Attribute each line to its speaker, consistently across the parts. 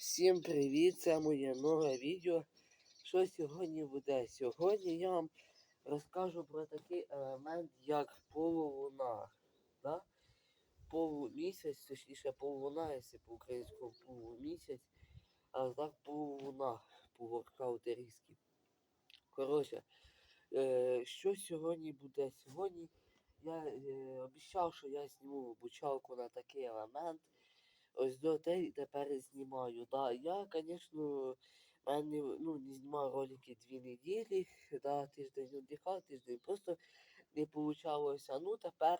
Speaker 1: Всім привіт! Це моє нове відео. Що сьогодні буде? Сьогодні я вам розкажу про такий елемент, як полулуна. Да? Полумісяць, точніше полулуна, якщо по-українському полумісяць, а так полулуна по воркаутерськи. Коротше, е, що сьогодні буде? Сьогодні я е, обіцяв, що я зніму обучалку на такий елемент. Ось до те тепер знімаю. Да, я, звісно, мене ну, не знімав ролики дві неділі, да, тиждень віддихав, тиждень просто не вийшло. Ну тепер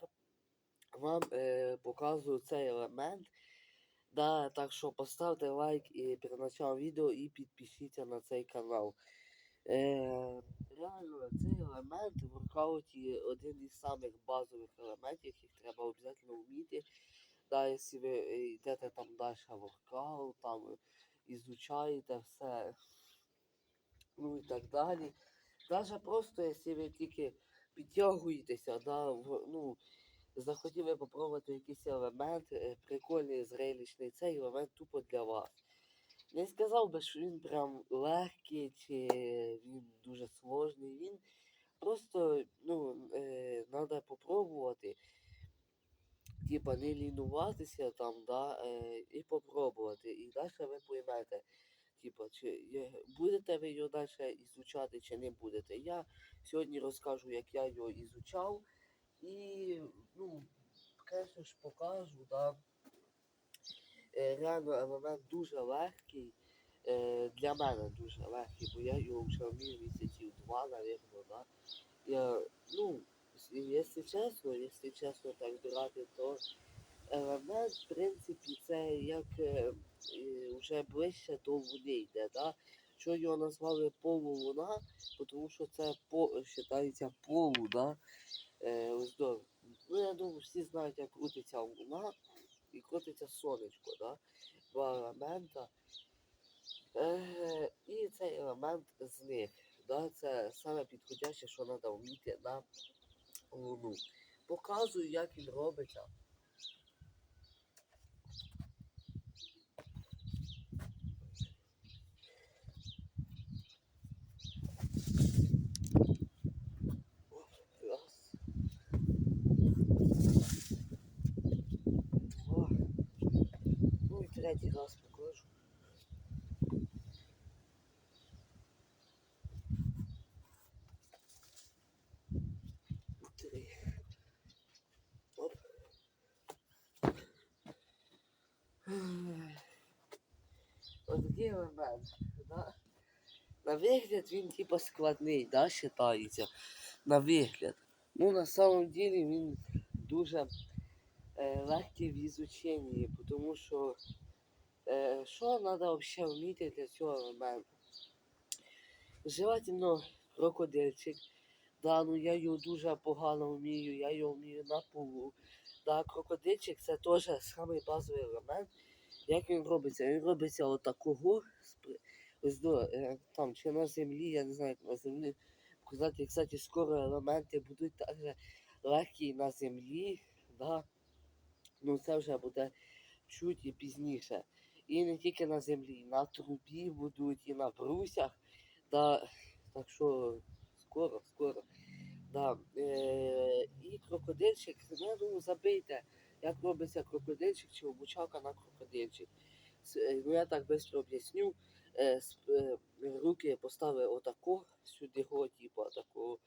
Speaker 1: вам е, показую цей елемент. Да, так що поставте лайк і перед началом відео і підпишіться на цей канал. Е, реально, цей елемент в воркауті один із самих базових елементів, яких треба обов'язково вміти. Да, якщо ви е, йдете там далі воркаут, там ізучаєте все, ну і так далі. Даже просто, якщо ви тільки підтягуєтеся, да, в, ну, захотіли попробувати якийсь елемент, е, прикольний, зрелищний, цей елемент тупо для вас. Не сказав би, що він прям легкий чи він дуже сложний. Він просто ну, е, треба попробувати типа не лінуватися там, да, е, і попробувати. І далі ви поймете, типа, чи є- будете ви його далі ізучати, чи не будете. Я сьогодні розкажу, як я його ізучав. І, ну, звісно ж, покажу, да. Е, реально елемент дуже легкий. Е, для мене дуже легкий, бо я його вмію місяців два, навірно, да. Я, ну, якщо чесно, якщо чесно так брати, то елемент, в принципі, це як вже ближче до Луни йде, да? Що його назвали полулуна, тому що це по, вважається полу? Е, ось. Ну, я думаю, всі знають, як крутиться луна і крутиться сонечко, да? Два елемента. Е, і цей елемент з них. Да? Це саме підходяще, що треба вміти на луну. Показую, як він робиться. Ну і третій раз покажу. Три. Оп. Отакий елемент, да? На вигляд він типа складний, да, вважається. На вигляд. Ну на самом деле він дуже е, легкий в ізученні, тому що е, що треба взагалі вміти для цього елементу? Желательно крокодильчик. Да, ну я його дуже погано вмію, я його вмію на полу. Да, крокодильчик це теж самий базовий елемент. Як він робиться? Він робиться отакого. Ось до е, там чи на землі, я не знаю, як на землі. Кстати, кстати, скоро елементи будуть так легкі на землі. Да? Ну це вже буде чуть і пізніше. І не тільки на землі, і на трубі будуть, і на брусях. Да, так що скоро, скоро. Да. Е, і крокодильчик, ну, забийте, як робиться крокодильчик чи обучалка на крокодильчик. Е, Ну я так швидко об'ясню. Е, е, руки поставили отако, сюди типу, отако.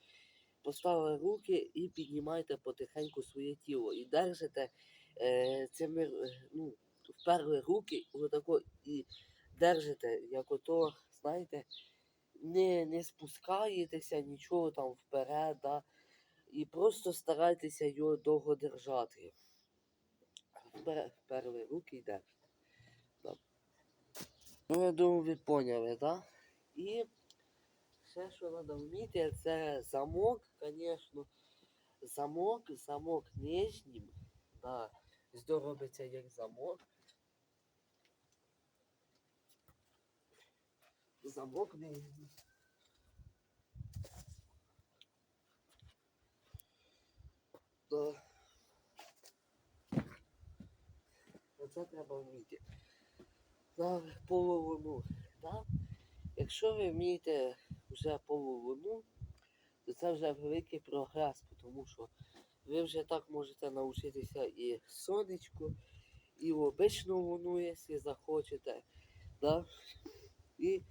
Speaker 1: Поставили руки і піднімаєте потихеньку своє тіло. І держите цими, ну, вперли руки отако і держите, як ото, знаєте, не, не спускаєтеся нічого там вперед, да, і просто старайтеся його довго держати. Вперли руки держите. Ну, я думаю, ви поняли, да? І ще, що треба вміти, це замок, звісно. Замок, замок нижнім. Да. Здо робиться як замок. Замок нижній. Да. Оце треба вміти. на половину. Да? Якщо ви вмієте вже половину, то це вже великий прогрес, тому що ви вже так можете навчитися і сонечку, і в обичну луну, якщо захочете. Да? І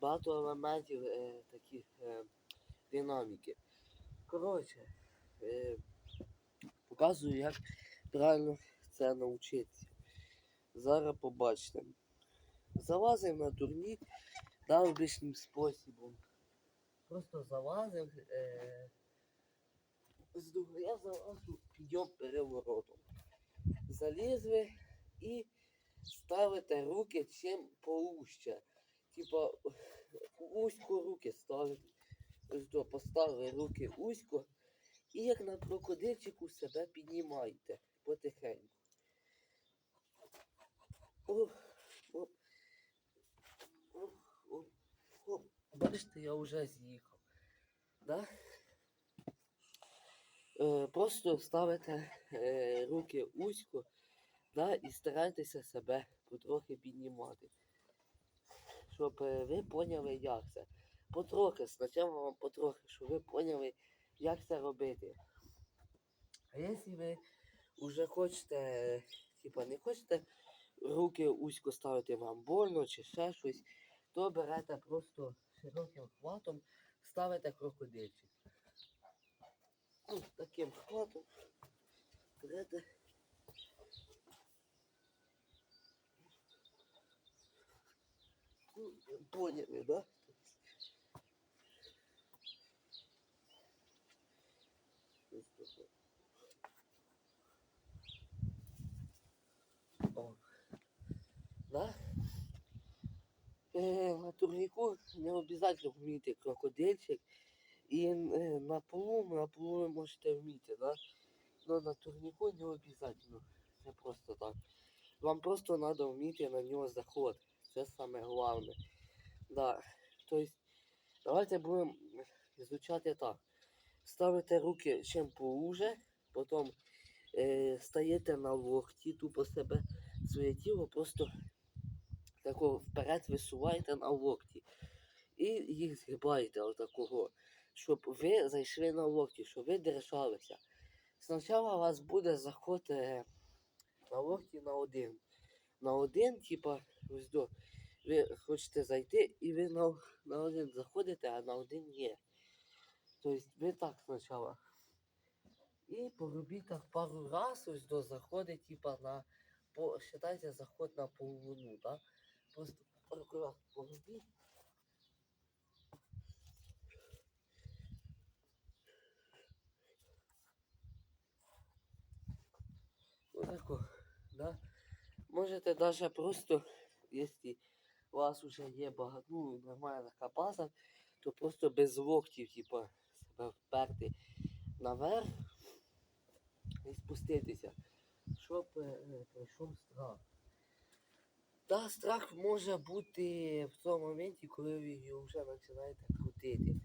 Speaker 1: багато елементів е, таких е, динаміки. Коротше, е, показую, як правильно це навчитися. Зараз побачите. Залазив на турнір да, обичним способом. Просто залазив. Е, з я залазу підйом переворотом. Залізли і ставите руки чим поуще. Типа узько руки ставите. Поставили руки узько. І як на крокодильчику себе піднімаєте потихеньку. Оп, оп, оп, оп. Бачите, я вже з'їхав. Да? Е, просто ставите е, руки узько да, і старайтеся себе потрохи піднімати. Щоб е, ви поняли, як це. Потрохи, спочатку вам потрохи, щоб ви поняли, як це робити. А якщо ви вже хочете, типа не хочете руки узько ставити вам больно чи ще щось, то берете просто широким хватом, ставите крокодильчик. Ну, таким хватом берете. Ну, поняли, да? О. Да? Е, на турніку не обов'язково вміти крокодильчик. І е, на полу, на полу ви можете вміти, да? Но на турніку не обов'язково. Це просто так. Вам просто треба вміти на нього заход. Це саме головне. Да. Тобто, давайте будемо изучати так. Ставите руки чим поуже, потім е, стаєте на локті, тупо себе своє тіло просто тако вперед висуваєте на локті. І їх згибаєте отакого, щоб ви зайшли на локті, щоб ви держалися. Спочатку у вас буде заход на локті на один. На один, типа, ось до. Ви хочете зайти і ви на, на один заходите, а на один ні. Тобто ви так спочатку. І поробіть так пару раз, ось до заходить, типа на по, считайте заход на половину, так? Пару раз поробіть. Отако, да? Можете даже просто, если у вас уже є багато, ну, нормальна база, то просто без локтів, типа, себе вперти наверх і спуститися, щоб е, е, пройшов страх. Та страх може бути в тому моменті, коли ви його вже починаєте крутити.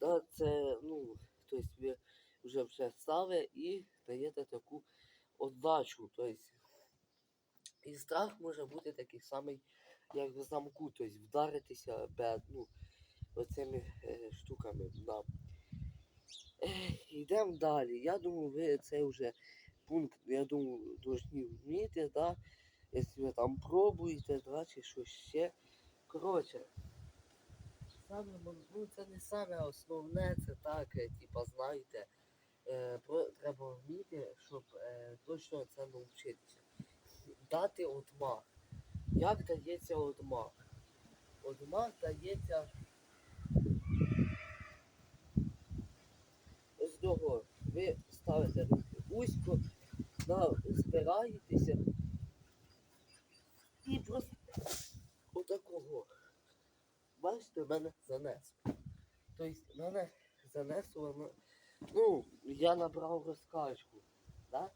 Speaker 1: Да, це, ну, тобто ви вже вже стали і даєте таку отдачу. Тобто, і страх може бути такий самий, як в замку, тобто вдаритися бед, ну, оцими е, штуками. Да. Йдемо далі. Я думаю, ви цей вже пункт, я думаю, повинні вміти, да? Там пробуєте, чи щось ще. Коротше, саме, ну, це не саме основне, це так, е, типа, знаєте, е, про, треба вміти, щоб е, точно це навчитися. Дати отмах. Як дається отмах? Отмах дається з того, ви ставите руки вузько, збираєтеся і просто отакого. Бачите, мене занесло. Тобто мене занесло, ну, я набрав розкачку. Да?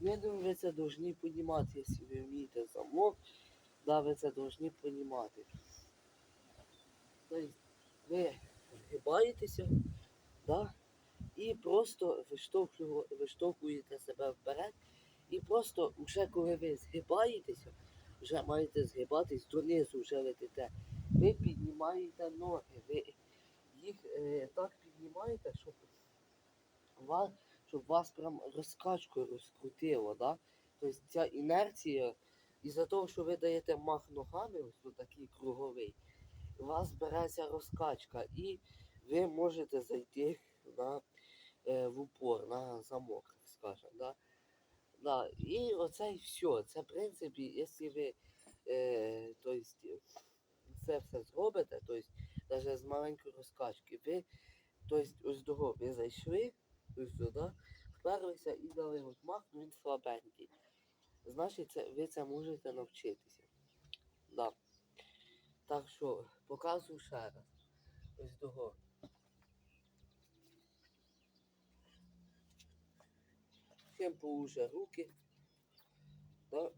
Speaker 1: Ну, Я думаю, ви це повинні розуміти, якщо ви вмієте замок, да, ви це повинні розуміти. Тобто ви згибаєтеся, да? і просто виштовхуєте себе вперед. І просто вже коли ви згибаєтеся, вже маєте згибатись донизу, вже летите. Ви піднімаєте ноги, ви їх е, так піднімаєте, щоб вас, щоб вас прям розкачкою розкрутило. Да? Тобто ця інерція, із-за того, що ви даєте мах ногами, ось такий круговий, у вас береться розкачка і ви можете зайти на, е, в упор, на замок, так скажемо. Да? Да. І оце і все. Це в принципі, якщо ви е, то есть, це все зробите, то есть, навіть з маленької розкачки, ви то есть, ось того ви зайшли ось сюди, вперлися і дали от мах, ну він слабенький. Значить, це, ви це можете навчитися. Да. Так що показую ще раз. Ось того. Всім поуже руки. Да.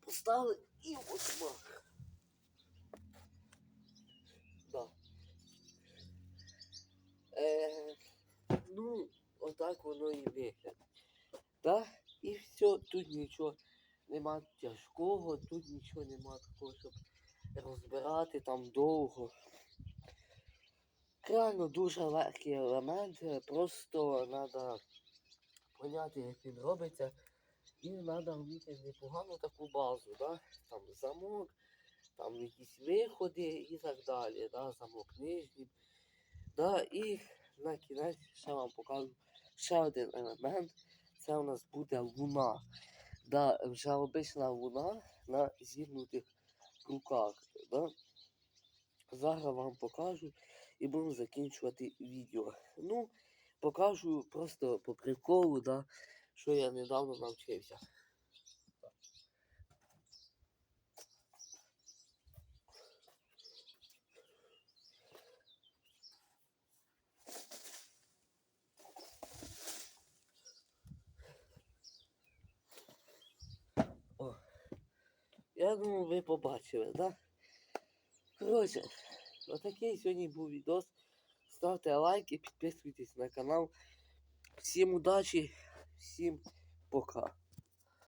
Speaker 1: Поставили і ось мах. Е, ну, отак воно і виглядає. Да? І все, тут нічого нема тяжкого, тут нічого нема такого, щоб розбирати там довго. Реально дуже легкий елемент, просто треба поняти, як він робиться. І треба вміти непогану таку базу, да? там замок, там якісь виходи і так далі, да? замок нижній. Да? І на кінець ще вам покажу ще один елемент. Це у нас буде луна. Да, вже обична луна на зігнутих руках. Да? Зараз вам покажу і будемо закінчувати відео. Ну, покажу просто по приколу, да, що я недавно навчився. Я думаю, ви побачили, так? Коротше, отакий сьогодні був відос. Ставте лайки, підписуйтесь на канал. Всім удачі, всім пока.